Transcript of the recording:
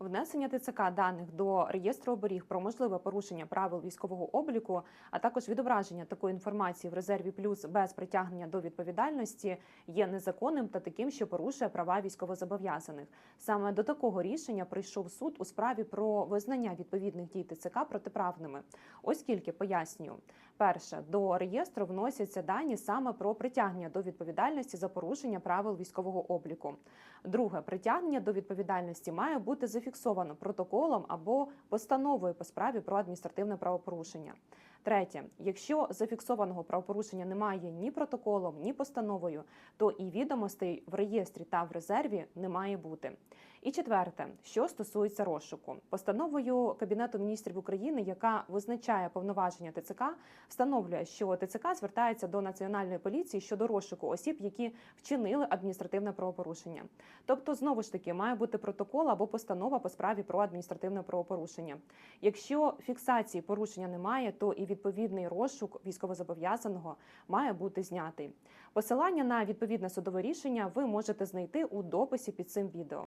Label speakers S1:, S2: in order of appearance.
S1: Внесення ТЦК даних до реєстру оберіг про можливе порушення правил військового обліку, а також відображення такої інформації в резерві плюс без притягнення до відповідальності є незаконним та таким, що порушує права військовозобов'язаних. Саме до такого рішення прийшов суд у справі про визнання відповідних дій ТЦК протиправними. Ось кільки пояснюю. Перше, до реєстру вносяться дані саме про притягнення до відповідальності за порушення правил військового обліку. Друге, притягнення до відповідальності має бути зафіксовано протоколом або постановою по справі про адміністративне правопорушення. Третє, якщо зафіксованого правопорушення немає ні протоколом, ні постановою, то і відомостей в реєстрі та в резерві не має бути. І четверте, що стосується розшуку, постановою Кабінету міністрів України, яка визначає повноваження ТЦК, встановлює, що ТЦК звертається до національної поліції щодо розшуку осіб, які вчинили адміністративне правопорушення. Тобто, знову ж таки, має бути протокол або постанова по справі про адміністративне правопорушення. Якщо фіксації порушення немає, то і відповідний розшук військовозобов'язаного має бути знятий. Посилання на відповідне судове рішення ви можете знайти у дописі під цим відео.